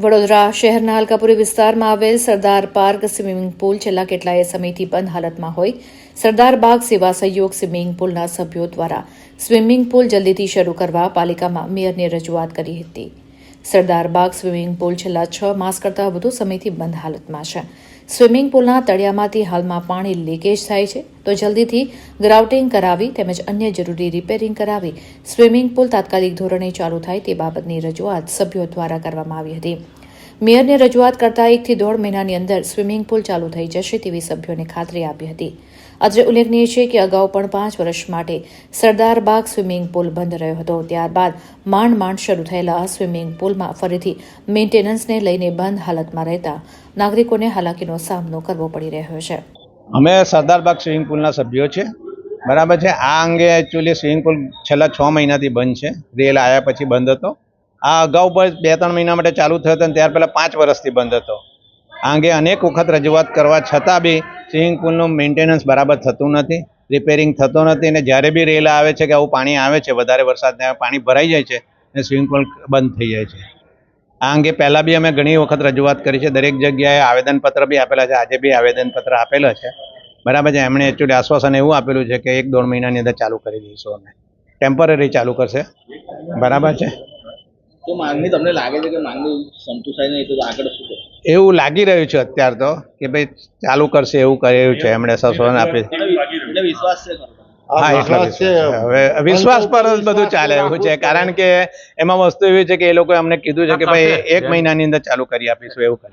વડોદરા શહેરના અલકાપુરી વિસ્તારમાં આવેલ સરદાર પાર્ક સ્વિમિંગ પુલ છેલ્લા કેટલાય સમયથી બંધ હાલતમાં હોય. સરદાર બાગ સેવા સહયોગ સ્વિમિંગ પુલના સભ્યો દ્વારા સ્વિમિંગ પુલ જલ્દીથી શરૂ કરવા પાલિકામાં મેયરને રજૂઆત કરી હતી. સરદાર બાગ સ્વિમિંગ પુલ છેલ્લા છ માસ કરતાં વધુ સમયથી બંધ હાલતમાં છે. સ્વિમિંગ પુલના તળિયામાંથી હાલમાં પાણી લીકેજ થાય છે. તો જલ્દીથી ગ્રાઉટિંગ કરાવી તેમજ અન્ય જરૂરી રિપેરિંગ કરાવી સ્વિમિંગ પુલ તાત્કાલિક ધોરણે ચાલુ થાય તે બાબતની રજૂઆત સભ્યો દ્વારા કરવામાં આવી હતી. મેયરને રજૂઆત કરતા એકથી દોઢ મહિનાની અંદર સ્વિમિંગ પુલ ચાલુ થઈ જશે તેવી સભ્યોને ખાતરી આપી હતી. અત્રે ઉલ્લેખનીય છે કે અગાઉ પણ પાંચ વર્ષ માટે સરદાર બાગ સ્વિમિંગ પુલ બંધ રહ્યો હતો. ત્યારબાદ માંડ માંડ શરૂ થયેલા આ સ્વિમિંગ પુલમાં ફરીથી મેન્ટેનન્સને લઈને બંધ હાલતમાં રહેતા નાગરિકોને હાલાકીનો સામનો કરવો પડી રહ્યો છે. અમે સરદાર બાગ સ્વિમિંગ પુલના સભ્યો છે બરાબર છે? આ અંગે એકચ્યુઅલી સ્વિમિંગ પુલ છેલ્લા છ મહિનાથી બંધ છે. રેલ આવ્યા પછી બંધ હતો. આ અગાઉ પણ બે ત્રણ મહિના માટે ચાલુ થયો હતો અને ત્યાર પહેલાં પાંચ વર્ષથી બંધ હતો. આ અંગે અનેક વખત રજૂઆત કરવા છતાં બી સ્વિમિંગ પુલનું મેન્ટેનન્સ બરાબર થતું નથી, રિપેરિંગ થતો નથી અને જ્યારે બી રેલ આવે છે કે આવું પાણી આવે છે, વધારે વરસાદને પાણી ભરાઈ જાય છે, અને સ્વિમિંગ પુલ બંધ થઈ જાય છે. આ અંગે પહેલાં બી અમે ઘણી વખત રજૂઆત કરી છે. દરેક જગ્યાએ આવેદનપત્ર બી આપેલા છે. આજે બી આવેદનપત્ર આપેલા છે. બરાબર છે. એમણે એકચ્યુઅલી આશ્વાસન એવું આપેલું છે કે એક દોઢ મહિનાની અંદર ચાલુ કરી દઈશું અમે. ટેમ્પરરી ચાલુ કરશે. બરાબર છે. તો માંગણી તમને લાગે છે કે માંગણી સંતોષાય નહીં તો આગળ શું એવું લાગી રહ્યું છે અત્યાર તો કે ભાઈ ચાલુ કરશે એવું કર્યું છે એમણે આશ્વાસન આપી. વિશ્વાસ છે હા એટલો વિશ્વાસ છે. હવે વિશ્વાસ પર જ બધું ચાલે એવું છે કારણ કે એમાં વસ્તુ એવી છે કે એ લોકોએ અમને કીધું છે કે ભાઈ એક મહિનાની અંદર ચાલુ કરી આપીશું એવું કરે.